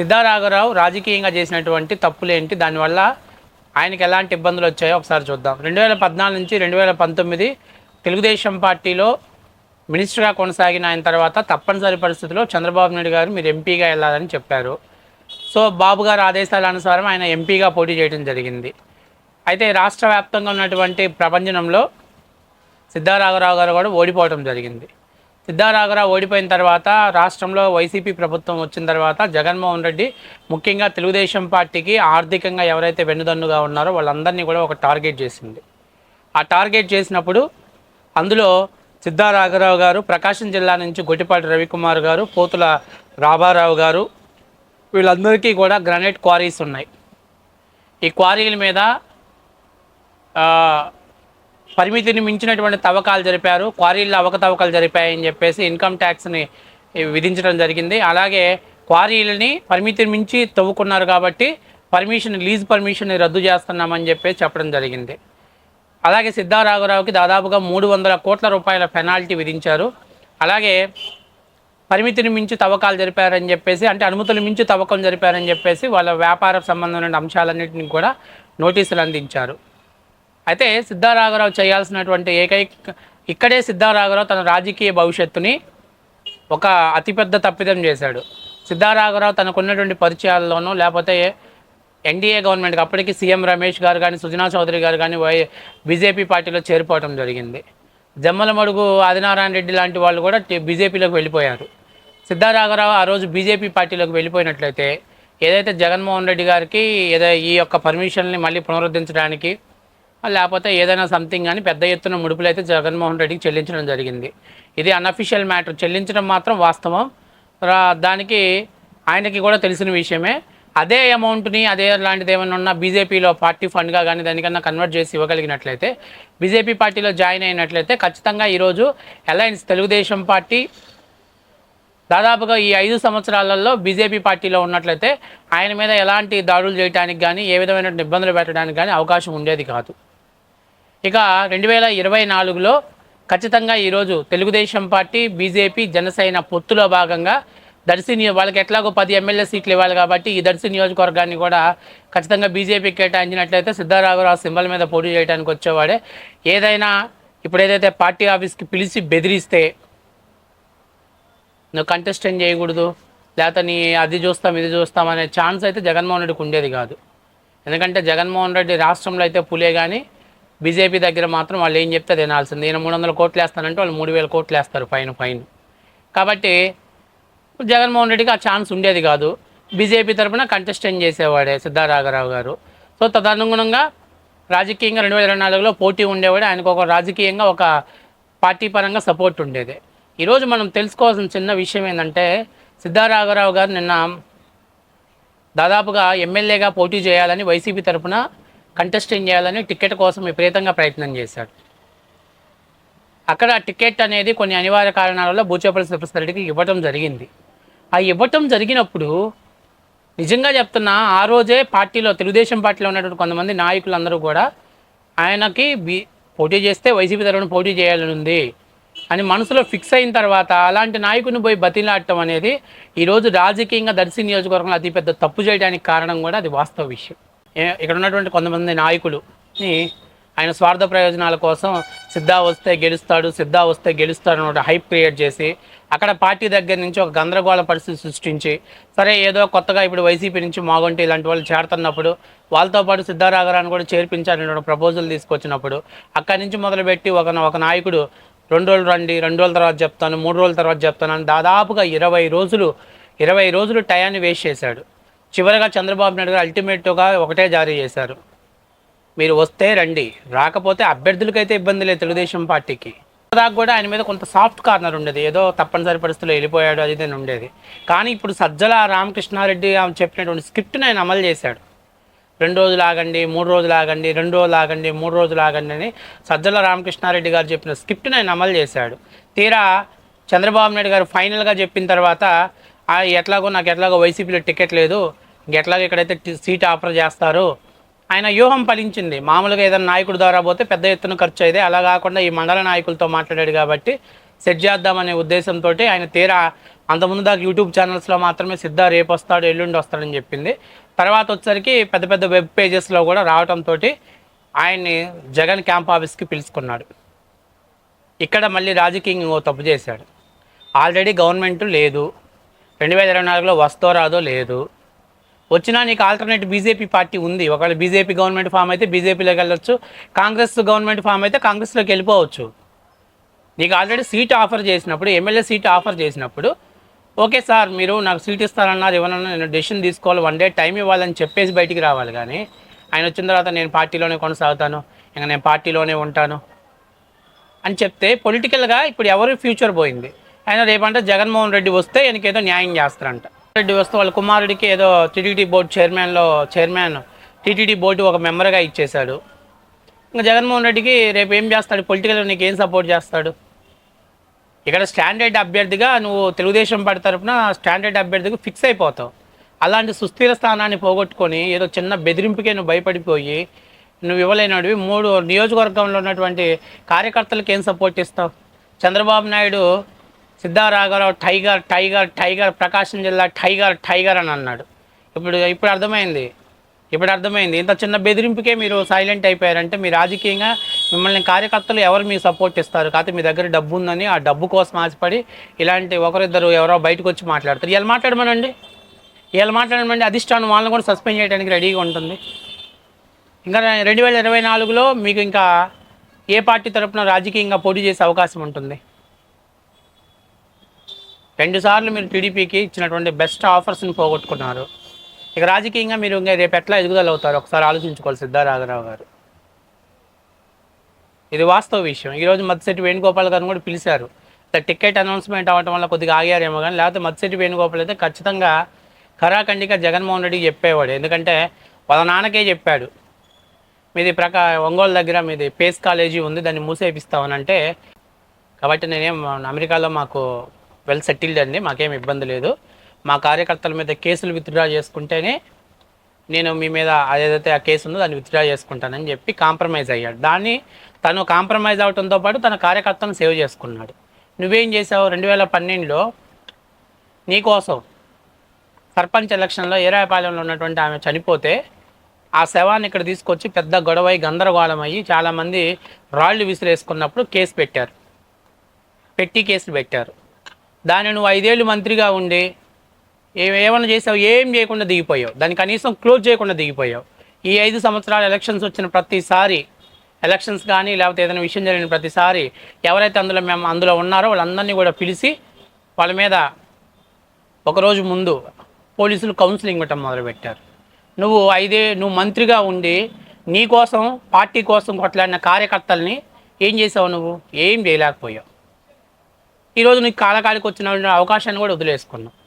సిద్ధారాఘరావు రాజకీయంగా చేసినటువంటి తప్పులేంటి? దానివల్ల ఆయనకి ఎలాంటి ఇబ్బందులు వచ్చాయో ఒకసారి చూద్దాం. రెండు వేల పద్నాలుగు నుంచి రెండు వేల పంతొమ్మిది తెలుగుదేశం పార్టీలో మినిస్టర్గా కొనసాగిన ఆయన తర్వాత తప్పనిసరి పరిస్థితుల్లో చంద్రబాబు నాయుడు గారు మీరు ఎంపీగా వెళ్ళాలని చెప్పారు. సో బాబు గారు ఆదేశాల అనుసారం ఆయన ఎంపీగా పోటీ చేయడం జరిగింది. అయితే రాష్ట్ర వ్యాప్తంగా ఉన్నటువంటి ప్రపంచంలో సిద్ధారాఘరావు గారు కూడా ఓడిపోవడం జరిగింది. సిద్ధారాఘరావు ఓడిపోయిన తర్వాత రాష్ట్రంలో వైసీపీ ప్రభుత్వం వచ్చిన తర్వాత జగన్మోహన్ రెడ్డి ముఖ్యంగా తెలుగుదేశం పార్టీకి ఆర్థికంగా ఎవరైతే వెన్నుదన్నుగా ఉన్నారో వాళ్ళందరినీ కూడా ఒక టార్గెట్ చేసింది. ఆ టార్గెట్ చేసినప్పుడు అందులో సిద్ధారాఘరావు గారు ప్రకాశం జిల్లా నుంచి గొట్టిపాటి రవికుమార్ గారు పోతుల రాబారావు గారు వీళ్ళందరికీ కూడా గ్రానైట్ క్వారీస్ ఉన్నాయి. ఈ క్వారీల మీద పరిమితిని మించినటువంటి తవ్వకాలు జరిపారు. క్వారీల్లో అవకతవకలు జరిపాయని చెప్పేసి ఇన్కమ్ ట్యాక్స్ని విధించడం జరిగింది. అలాగే క్వారీలని పరిమితిని మించి తవ్వుకున్నారు కాబట్టి పర్మిషన్ లీజ్ పర్మిషన్ రద్దు చేస్తున్నామని చెప్పేసి చెప్పడం జరిగింది. అలాగే సిద్ధారాఘరావుకి దాదాపుగా మూడు వందల కోట్ల రూపాయల పెనాల్టీ విధించారు. అలాగే పరిమితిని మించి తవ్వకాలు జరిపారని చెప్పేసి అంటే అనుమతులు మించి తవ్వకం జరిపారని చెప్పేసి వాళ్ళ వ్యాపార సంబంధమైన అంశాలన్నింటినీ కూడా నోటీసులు అందించారు. అయితే సిద్ధారాఘరావు చేయాల్సినటువంటి ఏకైక ఇక్కడే సిద్ధారాఘరావు తన రాజకీయ భవిష్యత్తుని ఒక అతిపెద్ద తప్పిదం చేశాడు. సిద్ధారాఘరావు తనకున్నటువంటి పరిచయాల్లోనూ లేకపోతే ఎన్డీఏ గవర్నమెంట్కి అప్పటికి సీఎం రమేష్ గారు కానీ సుజనా చౌదరి గారు కానీ వై బీజేపీ పార్టీలో చేరిపోవడం జరిగింది. జమ్మలమడుగు ఆదినారాయణ రెడ్డి లాంటి వాళ్ళు కూడా బీజేపీలోకి వెళ్ళిపోయారు. సిద్ధారాఘరావు ఆ రోజు బీజేపీ పార్టీలోకి వెళ్ళిపోయినట్లయితే ఏదైతే జగన్మోహన్ రెడ్డి గారికి ఏదో ఈ యొక్క పర్మిషన్ని మళ్ళీ పునరుద్ధరించడానికి లేకపోతే ఏదైనా సంథింగ్ కానీ పెద్ద ఎత్తున ముడుపులు అయితే జగన్మోహన్ రెడ్డికి చెల్లించడం జరిగింది. ఇది అన్అఫిషియల్ మ్యాటర్ చెల్లించడం మాత్రం వాస్తవం. దానికి ఆయనకి కూడా తెలిసిన విషయమే. అదే అమౌంట్ని అదే లాంటిది ఏమైనా ఉన్నా బీజేపీలో పార్టీ ఫండ్గా కానీ దానికన్నా కన్వర్ట్ చేసి ఇవ్వగలిగినట్లయితే బీజేపీ పార్టీలో జాయిన్ అయినట్లయితే ఖచ్చితంగా ఈరోజు అలయన్స్ తెలుగుదేశం పార్టీ దాదాపుగా ఈ ఐదు సంవత్సరాలలో బీజేపీ పార్టీలో ఉన్నట్లయితే ఆయన మీద ఎలాంటి దాడులు చేయడానికి కానీ ఏ విధమైన ఇబ్బందులు పెట్టడానికి కానీ అవకాశం ఉండేది కాదు. ఇక రెండు వేల ఇరవై నాలుగులో ఖచ్చితంగా ఈరోజు తెలుగుదేశం పార్టీ బీజేపీ జనసేన పొత్తులో భాగంగా దర్శి నియో వాళ్ళకి ఎట్లాగో పది ఎమ్మెల్యే సీట్లు ఇవ్వాలి కాబట్టి ఈ దర్శి నియోజకవర్గాన్ని కూడా ఖచ్చితంగా బీజేపీ కేటాయించినట్లయితే సిద్ధారాఘరావు సింబల్ మీద పోటీ చేయడానికి వచ్చేవాడే. ఏదైనా ఇప్పుడు ఏదైతే పార్టీ ఆఫీస్కి పిలిచి బెదిరిస్తే నువ్వు కంటెస్టెంట్ చేయకూడదు లేకపోతే నీ అది చూస్తాం ఇది చూస్తాం అనే ఛాన్స్ అయితే జగన్మోహన్ రెడ్డికి ఉండేది కాదు. ఎందుకంటే జగన్మోహన్ రెడ్డి రాష్ట్రంలో అయితే పులే కానీ బీజేపీ దగ్గర మాత్రం వాళ్ళు ఏం చెప్తే తినాల్సింది ఈయన మూడు వందల కోట్లు వేస్తానంటే వాళ్ళు మూడు వేల కోట్లు వేస్తారు పైన పైన కాబట్టి జగన్మోహన్ రెడ్డికి ఆ ఛాన్స్ ఉండేది కాదు. బీజేపీ తరఫున కంటెస్టెంట్ చేసేవాడే సిద్ధారాఘరావు గారు. సో తదనుగుణంగా రాజకీయంగా రెండు వేల ఇరవై నాలుగులో పోటీ ఉండేవాడు. ఆయనకు ఒక రాజకీయంగా ఒక పార్టీ పరంగా సపోర్ట్ ఉండేది. ఈరోజు మనం తెలుసుకోవాల్సిన చిన్న విషయం ఏంటంటే సిద్ధారాఘరావు గారు నిన్న దాదాపుగా ఎమ్మెల్యేగా పోటీ చేయాలని వైసీపీ తరపున కంటెస్టింగ్ చేయాలని టికెట్ కోసం విపరీతంగా ప్రయత్నం చేశాడు. అక్కడ టికెట్ అనేది కొన్ని అనివార్య కారణాల వల్ల బూచేపల్లి శివప్రసాద్కి ఇవ్వటం జరిగింది. ఆ ఇవ్వటం జరిగినప్పుడు నిజంగా చెప్తున్నా ఆ రోజే పార్టీలో తెలుగుదేశం పార్టీలో ఉన్నటువంటి కొంతమంది నాయకులందరూ కూడా ఆయనకి బీ పోటీ చేస్తే వైసీపీ తరఫున పోటీ చేయాలని ఉంది అని మనసులో ఫిక్స్ అయిన తర్వాత అలాంటి నాయకుని పోయి బతిలాడటం అనేది ఈరోజు రాజకీయంగా దర్శి నియోజకవర్గంలో అతిపెద్ద తప్పు చేయడానికి కారణం కూడా అది వాస్తవ విషయం. ఇక్కడ ఉన్నటువంటి కొంతమంది నాయకులుని ఆయన స్వార్థ ప్రయోజనాల కోసం సిద్ధా వస్తే గెలుస్తాడు సిద్ధా వస్తే గెలుస్తాడు అని హైప్ క్రియేట్ చేసి అక్కడ పార్టీ దగ్గర నుంచి ఒక గందరగోళ పరిస్థితి సృష్టించి సరే ఏదో కొత్తగా ఇప్పుడు వైసీపీ నుంచి మాగొంటి ఇలాంటి వాళ్ళు చేరుతున్నప్పుడు వాళ్ళతో పాటు సిద్ధారాఘరాన్ని కూడా చేర్పించాలని ప్రపోజల్ తీసుకొచ్చినప్పుడు అక్కడి నుంచి మొదలుపెట్టి ఒక ఒక నాయకుడు రెండు రోజులు రండి రెండు రోజుల తర్వాత చెప్తాను మూడు రోజుల తర్వాత చెప్తాను అని దాదాపుగా ఇరవై రోజులు ఇరవై రోజులు టయాన్ని వేస్ట్ చేశాడు. చివరగా చంద్రబాబు నాయుడు గారు అల్టిమేట్గా ఒకటే జారీ చేశారు. మీరు వస్తే రండి. రాకపోతే అభ్యర్థులకైతే ఇబ్బంది లేదు తెలుగుదేశం పార్టీకి. దాకా కూడా ఆయన మీద కొంత సాఫ్ట్ కార్నర్ ఉండేది. ఏదో తప్పనిసరి పరిస్థితుల్లో వెళ్ళిపోయాడు అది ఇది ఉండేది. కానీ ఇప్పుడు సజ్జల రామకృష్ణారెడ్డి ఆమె చెప్పినటువంటి స్క్రిప్ట్ని ఆయన అమలు చేశాడు. రెండు రోజులు ఆగండి మూడు రోజులు ఆగండి రెండు రోజులు ఆగండి మూడు రోజులు ఆగండి అని సజ్జల రామకృష్ణారెడ్డి గారు చెప్పిన స్క్రిప్ట్ని ఆయన అమలు చేశాడు. తీరా చంద్రబాబు నాయుడు గారు ఫైనల్గా చెప్పిన తర్వాత ఎట్లాగో నాకు ఎట్లాగో వైసీపీలో టికెట్ లేదు. ఎట్లాగో ఇక్కడైతే సీట్ ఆఫర్ చేస్తారు. ఆయన వ్యూహం ఫలించింది. మామూలుగా ఏదైనా నాయకుడు ద్వారా పోతే పెద్ద ఎత్తున ఖర్చు అయితే అలా కాకుండా ఈ మండల నాయకులతో మాట్లాడాడు కాబట్టి సెట్ చేద్దామనే ఉద్దేశంతో ఆయన తీరా అంతకుముందు దాకా యూట్యూబ్ ఛానల్స్లో మాత్రమే సిద్ధ రేపు వస్తాడు ఎల్లుండి వస్తాడని చెప్పింది. తర్వాత వచ్చరికి పెద్ద పెద్ద వెబ్ పేజెస్లో కూడా రావడంతో ఆయన్ని జగన్ క్యాంప్ ఆఫీస్కి పిలుచుకున్నాడు. ఇక్కడ మళ్ళీ రాజకీయంగా తప్పు చేశాడు. ఆల్రెడీ గవర్నమెంట్ లేదు. రెండు వేల ఇరవై నాలుగులో వస్తో రాదో లేదు. వచ్చినా నీకు ఆల్టర్నేట్ బీజేపీ పార్టీ ఉంది. ఒకవేళ బీజేపీ గవర్నమెంట్ ఫామ్ అయితే బీజేపీలోకి వెళ్ళొచ్చు. కాంగ్రెస్ గవర్నమెంట్ ఫామ్ అయితే కాంగ్రెస్లోకి వెళ్ళిపోవచ్చు. నీకు ఆల్రెడీ సీట్ ఆఫర్ చేసినప్పుడు ఎమ్మెల్యే సీట్ ఆఫర్ చేసినప్పుడు ఓకే సార్ మీరు నాకు సీట్ ఇస్తారన్నారు ఇవ్వనన్నా నేను డెసిషన్ తీసుకోవాలి వన్ డే టైం ఇవ్వాలని చెప్పేసి బయటికి రావాలి. కానీ ఆయన వచ్చిన తర్వాత నేను పార్టీలోనే కొనసాగుతాను ఇంకా నేను పార్టీలోనే ఉంటాను అని చెప్తే పొలిటికల్గా ఇప్పుడు ఎవరు ఫ్యూచర్ పోయింది? ఆయన రేపంటే జగన్మోహన్ రెడ్డి వస్తే ఈయనకేదో న్యాయం చేస్తారంట. రెడ్డి వస్తే వాళ్ళ కుమారుడికి ఏదో టీటీడీ బోర్డు చైర్మన్లో చైర్మన్ టీటీడీ బోర్డు ఒక మెంబర్గా ఇచ్చేశాడు. ఇంకా జగన్మోహన్ రెడ్డికి రేపు ఏం చేస్తాడు? పొలిటికల్ నీకు ఏం సపోర్ట్ చేస్తాడు? ఇక్కడ స్టాండర్డ్ అభ్యర్థిగా నువ్వు తెలుగుదేశం పార్టీ తరఫున స్టాండర్డ్ అభ్యర్థిగా ఫిక్స్ అయిపోతావు. అలాంటి సుస్థిర స్థానాన్ని పోగొట్టుకొని ఏదో చిన్న బెదిరింపుకే నువ్వు భయపడిపోయి నువ్వు ఇవ్వలేనడివి మూడు నియోజకవర్గంలో ఉన్నటువంటి కార్యకర్తలకు ఏం సపోర్ట్ ఇస్తావు? Chandrababu Naidu Sidda Raghava Rao tiger tiger tiger Prakasam జిల్లా టైగర్ టైగర్ అని అన్నాడు. ఇప్పుడు ఇప్పుడు అర్థమైంది? ఇప్పుడు అర్థమైంది? ఇంత చిన్న బెదిరింపుకే మీరు సైలెంట్ అయిపోయారంటే మీ రాజకీయంగా మిమ్మల్ని కార్యకర్తలు ఎవరు మీకు సపోర్ట్ ఇస్తారు? కాకపోతే మీ దగ్గర డబ్బు ఉందని ఆ డబ్బు కోసం ఆశపడి ఇలాంటి ఒకరిద్దరు ఎవరో బయటకు వచ్చి మాట్లాడతారు. ఇలా మాట్లాడమనండి. ఇలా మాట్లాడమండి అధిష్టానం వాళ్ళని కూడా సస్పెండ్ చేయడానికి రెడీగా ఉంటుంది. ఇంకా రెండు వేల ఇరవై నాలుగులో మీకు ఇంకా ఏ పార్టీ తరపున రాజకీయంగా పోటీ చేసే అవకాశం ఉంటుంది? రెండుసార్లు మీరు టీడీపీకి ఇచ్చినటువంటి బెస్ట్ ఆఫర్స్ని పోగొట్టుకున్నారు. ఇక రాజకీయంగా మీరు ఇంకా రేపు ఎట్లా ఎదుగుదల అవుతారు ఒకసారి ఆలోచించుకోవాలి సిద్ధారాఘరావు గారు. ఇది వాస్తవ విషయం. ఈరోజు మత్స్యటి వేణుగోపాల్ గారిని కూడా పిలిచారు. టికెట్ అనౌన్స్మెంట్ అవ్వడం వల్ల కొద్దిగా ఆగారేమో కానీ లేకపోతే మత్స్యటి వేణుగోపాల్ అయితే ఖచ్చితంగా ఖరాఖండిగా జగన్మోహన్ రెడ్డికి చెప్పేవాడు. ఎందుకంటే వాళ్ళ నాన్నకే చెప్పాడు. మీది ప్రకా ఒంగోలు దగ్గర మీది పేస్ కాలేజీ ఉంది దాన్ని మూసేపిస్తామని అంటే కాబట్టి నేనేం అమెరికాలో మాకు వెల్ సెటిల్డ్ అండి మాకేం ఇబ్బంది లేదు. మా కార్యకర్తల మీద కేసులు విత్డ్రా చేసుకుంటేనే నేను మీ మీద ఏదైతే ఆ కేసు ఉందో దాన్ని విత్డ్రా చేసుకుంటానని చెప్పి కాంప్రమైజ్ అయ్యాడు. దాన్ని తను కాంప్రమైజ్ అవడంతో పాటు తన కార్యకర్తను సేవ్ చేసుకున్నాడు. నువ్వేం చేసావు రెండు వేల పన్నెండులో నీకోసం సర్పంచ్ ఎలక్షన్లో ఏరాయపాలెంలో ఉన్నటువంటి ఆమె చనిపోతే ఆ శవాన్ని ఇక్కడ తీసుకొచ్చి పెద్ద గొడవై గందరగోళం అయ్యి చాలామంది రాళ్ళు విసిరేసుకున్నప్పుడు కేసు పెట్టారు. పెట్టి కేసులు పెట్టారు. దాన్ని నువ్వు ఐదేళ్ళు మంత్రిగా ఉండి ఏమైనా చేసావు? ఏం చేయకుండా దిగిపోయావు? దాన్ని కనీసం క్లోజ్ చేయకుండా దిగిపోయావు? ఈ ఐదు సంవత్సరాలు ఎలక్షన్స్ వచ్చిన ప్రతిసారి ఎలక్షన్స్ కానీ లేకపోతే ఏదైనా విషయం జరిగిన ప్రతిసారి ఎవరైతే అందులో మేము అందులో ఉన్నారో వాళ్ళందరినీ కూడా పిలిచి వాళ్ళ మీద ఒకరోజు ముందు పోలీసులు కౌన్సిలింగ్ ఇవ్వటం మొదలుపెట్టారు. నువ్వు ఐదే నువ్వు మంత్రిగా ఉండి నీ కోసం పార్టీ కోసం కొట్లాడిన కార్యకర్తల్ని ఏం చేసావు నువ్వు? ఏం చేయలేకపోయావు? ఈరోజు నీకు కాలకాలికి వచ్చిన అవకాశాన్ని కూడా వదిలేసుకున్నావు.